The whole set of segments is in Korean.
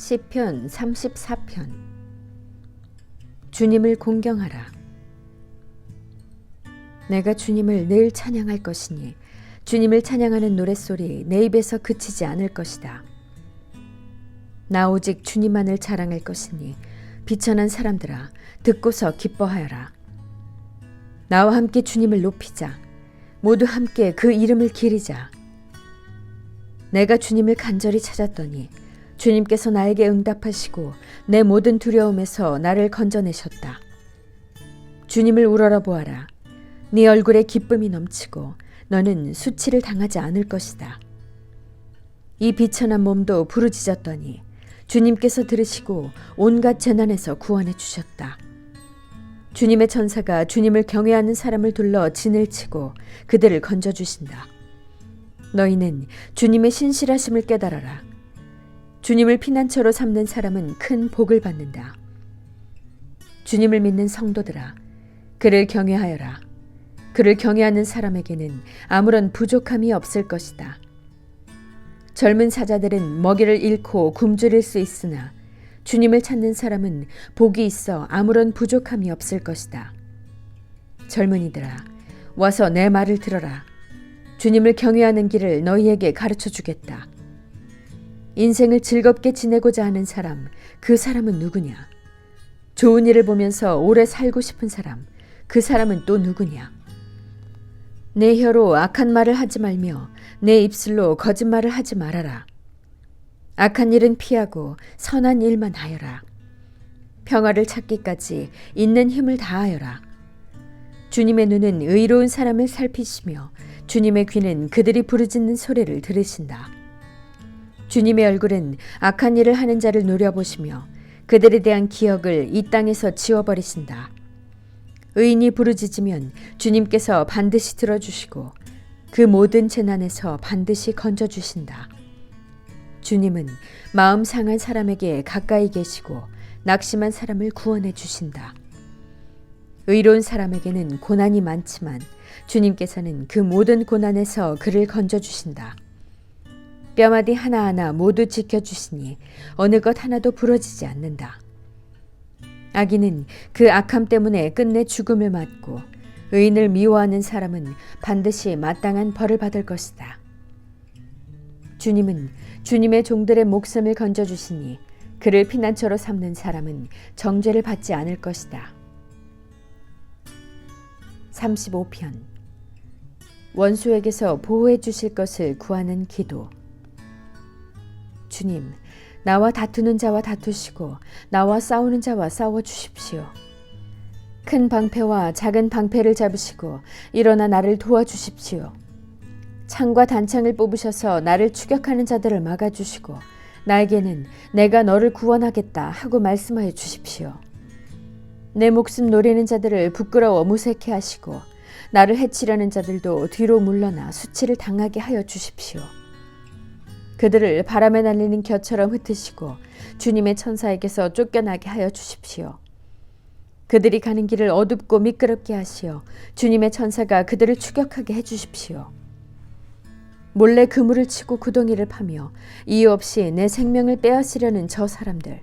시편 34편 주님을 공경하라 내가 주님을 늘 찬양할 것이니 주님을 찬양하는 노랫소리 내 입에서 그치지 않을 것이다. 나 오직 주님만을 자랑할 것이니 비천한 사람들아 듣고서 기뻐하여라. 나와 함께 주님을 높이자. 모두 함께 그 이름을 기리자. 내가 주님을 간절히 찾았더니 주님께서 나에게 응답하시고 내 모든 두려움에서 나를 건져내셨다. 주님을 우러러 보아라. 네 얼굴에 기쁨이 넘치고 너는 수치를 당하지 않을 것이다. 이 비천한 몸도 부르짖었더니 주님께서 들으시고 온갖 재난에서 구원해 주셨다. 주님의 천사가 주님을 경외하는 사람을 둘러 진을 치고 그들을 건져 주신다. 너희는 주님의 신실하심을 깨달아라. 주님을 피난처로 삼는 사람은 큰 복을 받는다. 주님을 믿는 성도들아, 그를 경외하여라. 그를 경외하는 사람에게는 아무런 부족함이 없을 것이다. 젊은 사자들은 먹이를 잃고 굶주릴 수 있으나 주님을 찾는 사람은 복이 있어 아무런 부족함이 없을 것이다. 젊은이들아, 와서 내 말을 들어라. 주님을 경외하는 길을 너희에게 가르쳐 주겠다. 인생을 즐겁게 지내고자 하는 사람, 그 사람은 누구냐? 좋은 일을 보면서 오래 살고 싶은 사람, 그 사람은 또 누구냐? 내 혀로 악한 말을 하지 말며 내 입술로 거짓말을 하지 말아라. 악한 일은 피하고 선한 일만 하여라. 평화를 찾기까지 있는 힘을 다하여라. 주님의 눈은 의로운 사람을 살피시며 주님의 귀는 그들이 부르짖는 소리를 들으신다. 주님의 얼굴은 악한 일을 하는 자를 노려보시며 그들에 대한 기억을 이 땅에서 지워버리신다. 의인이 부르짖으면 주님께서 반드시 들어주시고 그 모든 재난에서 반드시 건져주신다. 주님은 마음 상한 사람에게 가까이 계시고 낙심한 사람을 구원해 주신다. 의로운 사람에게는 고난이 많지만 주님께서는 그 모든 고난에서 그를 건져 주신다. 뼈마디 하나하나 모두 지켜주시니 어느 것 하나도 부러지지 않는다. 악인은 그 악함 때문에 끝내 죽음을 맞고 의인을 미워하는 사람은 반드시 마땅한 벌을 받을 것이다. 주님은 주님의 종들의 목숨을 건져주시니 그를 피난처로 삼는 사람은 정죄를 받지 않을 것이다. 35편 원수에게서 보호해 주실 것을 구하는 기도 주님, 나와 다투는 자와 다투시고 나와 싸우는 자와 싸워 주십시오. 큰 방패와 작은 방패를 잡으시고 일어나 나를 도와주십시오. 창과 단창을 뽑으셔서 나를 추격하는 자들을 막아주시고 나에게는 내가 너를 구원하겠다 하고 말씀하여 주십시오. 내 목숨 노리는 자들을 부끄러워 무색해 하시고 나를 해치려는 자들도 뒤로 물러나 수치를 당하게 하여 주십시오. 그들을 바람에 날리는 겨처럼 흩으시고 주님의 천사에게서 쫓겨나게 하여 주십시오. 그들이 가는 길을 어둡고 미끄럽게 하시어 주님의 천사가 그들을 추격하게 해 주십시오. 몰래 그물을 치고 구덩이를 파며 이유 없이 내 생명을 빼앗으려는 저 사람들.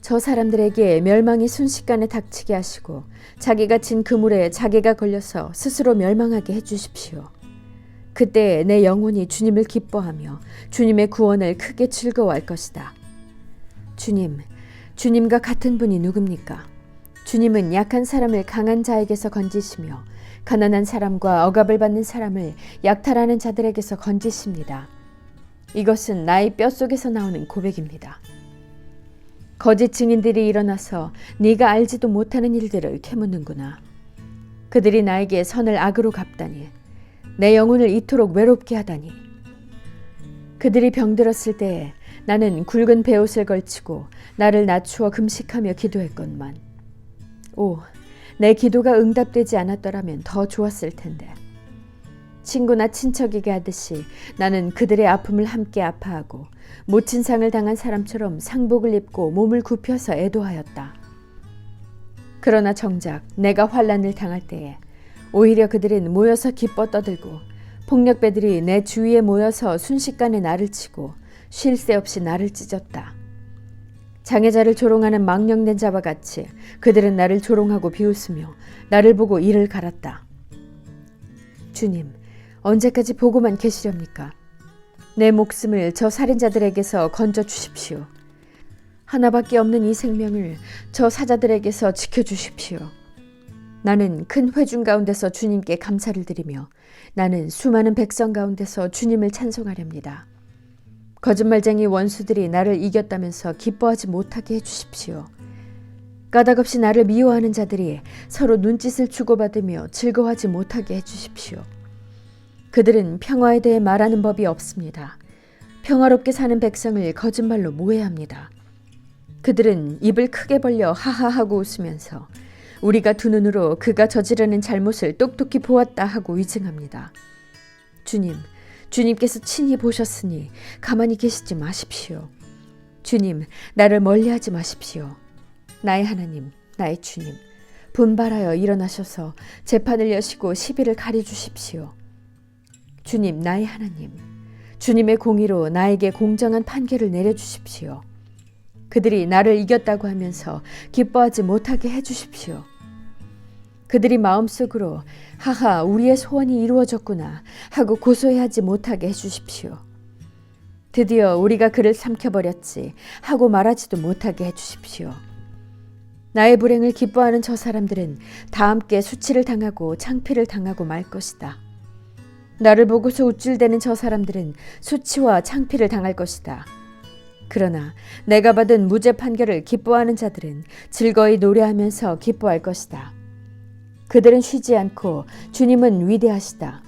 저 사람들에게 멸망이 순식간에 닥치게 하시고 자기가 진 그물에 자기가 걸려서 스스로 멸망하게 해 주십시오. 그때 내 영혼이 주님을 기뻐하며 주님의 구원을 크게 즐거워할 것이다. 주님, 주님과 같은 분이 누굽니까? 주님은 약한 사람을 강한 자에게서 건지시며 가난한 사람과 억압을 받는 사람을 약탈하는 자들에게서 건지십니다. 이것은 나의 뼛속에서 나오는 고백입니다. 거짓 증인들이 일어나서 네가 알지도 못하는 일들을 캐묻는구나. 그들이 나에게 선을 악으로 갚다니 내 영혼을 이토록 외롭게 하다니. 그들이 병들었을 때에 나는 굵은 베옷을 걸치고 나를 낮추어 금식하며 기도했건만. 오, 내 기도가 응답되지 않았더라면 더 좋았을 텐데. 친구나 친척에게 하듯이 나는 그들의 아픔을 함께 아파하고 모친 상을 당한 사람처럼 상복을 입고 몸을 굽혀서 애도하였다. 그러나 정작 내가 환란을 당할 때에 오히려 그들은 모여서 기뻐 떠들고 폭력배들이 내 주위에 모여서 순식간에 나를 치고 쉴 새 없이 나를 찢었다. 장애자를 조롱하는 망령된 자와 같이 그들은 나를 조롱하고 비웃으며 나를 보고 이를 갈았다. 주님, 언제까지 보고만 계시렵니까? 내 목숨을 저 살인자들에게서 건져 주십시오. 하나밖에 없는 이 생명을 저 사자들에게서 지켜 주십시오. 나는 큰 회중 가운데서 주님께 감사를 드리며 나는 수많은 백성 가운데서 주님을 찬송하렵니다. 거짓말쟁이 원수들이 나를 이겼다면서 기뻐하지 못하게 해주십시오. 까닭없이 나를 미워하는 자들이 서로 눈짓을 주고받으며 즐거워하지 못하게 해주십시오. 그들은 평화에 대해 말하는 법이 없습니다. 평화롭게 사는 백성을 거짓말로 모해합니다. 그들은 입을 크게 벌려 하하하고 웃으면서 우리가 두 눈으로 그가 저지르는 잘못을 똑똑히 보았다 하고 위증합니다. 주님, 주님께서 친히 보셨으니 가만히 계시지 마십시오. 주님, 나를 멀리하지 마십시오. 나의 하나님, 나의 주님, 분발하여 일어나셔서 재판을 여시고 시비를 가려 주십시오. 주님, 나의 하나님, 주님의 공의로 나에게 공정한 판결을 내려 주십시오. 그들이 나를 이겼다고 하면서 기뻐하지 못하게 해 주십시오. 그들이 마음속으로 하하 우리의 소원이 이루어졌구나 하고 고소해하지 못하게 해 주십시오. 드디어 우리가 그를 삼켜버렸지 하고 말하지도 못하게 해 주십시오. 나의 불행을 기뻐하는 저 사람들은 다 함께 수치를 당하고 창피를 당하고 말 것이다. 나를 보고서 우쭐대는 저 사람들은 수치와 창피를 당할 것이다. 그러나 내가 받은 무죄 판결을 기뻐하는 자들은 즐거이 노래하면서 기뻐할 것이다. 그들은 쉬지 않고 주님은 위대하시다.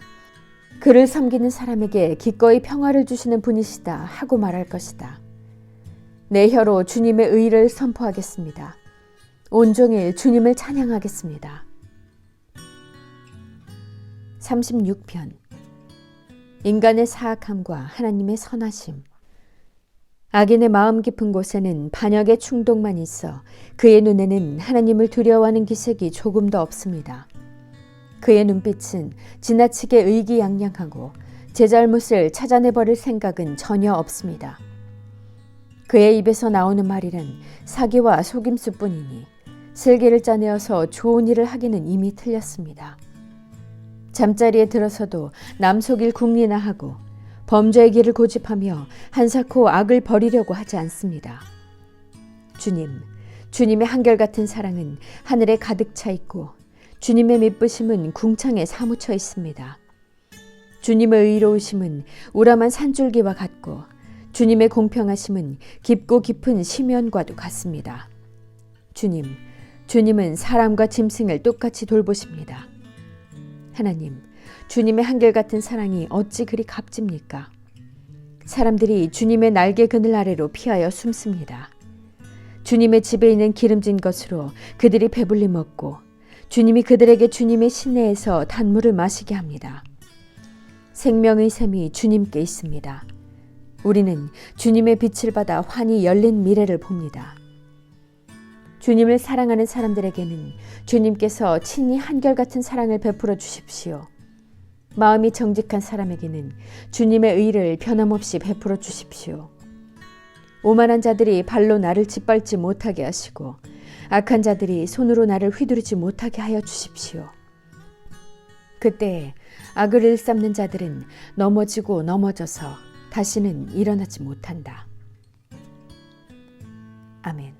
그를 섬기는 사람에게 기꺼이 평화를 주시는 분이시다 하고 말할 것이다. 내 혀로 주님의 의를 선포하겠습니다. 온종일 주님을 찬양하겠습니다. 36편 인간의 사악함과 하나님의 선하심 악인의 마음 깊은 곳에는 반역의 충동만 있어 그의 눈에는 하나님을 두려워하는 기색이 조금도 없습니다. 그의 눈빛은 지나치게 의기양양하고 제 잘못을 찾아내버릴 생각은 전혀 없습니다. 그의 입에서 나오는 말이란 사기와 속임수뿐이니 슬기를 짜내어서 좋은 일을 하기는 이미 틀렸습니다. 잠자리에 들어서도 남 속일 궁리나 하고 범죄의 길을 고집하며 한사코 악을 버리려고 하지 않습니다. 주님, 주님의 한결같은 사랑은 하늘에 가득 차 있고 주님의 미쁘심은 궁창에 사무쳐 있습니다. 주님의 의로우심은 우람한 산줄기와 같고 주님의 공평하심은 깊고 깊은 심연과도 같습니다. 주님, 주님은 사람과 짐승을 똑같이 돌보십니다. 하나님, 주님의 한결같은 사랑이 어찌 그리 값집니까? 사람들이 주님의 날개 그늘 아래로 피하여 숨습니다. 주님의 집에 있는 기름진 것으로 그들이 배불리 먹고 주님이 그들에게 주님의 시내에서 단물을 마시게 합니다. 생명의 샘이 주님께 있습니다. 우리는 주님의 빛을 받아 환히 열린 미래를 봅니다. 주님을 사랑하는 사람들에게는 주님께서 친히 한결같은 사랑을 베풀어 주십시오. 마음이 정직한 사람에게는 주님의 의를 변함없이 베풀어 주십시오. 오만한 자들이 발로 나를 짓밟지 못하게 하시고 악한 자들이 손으로 나를 휘두르지 못하게 하여 주십시오. 그때 악을 일삼는 자들은 넘어지고 넘어져서 다시는 일어나지 못한다. 아멘.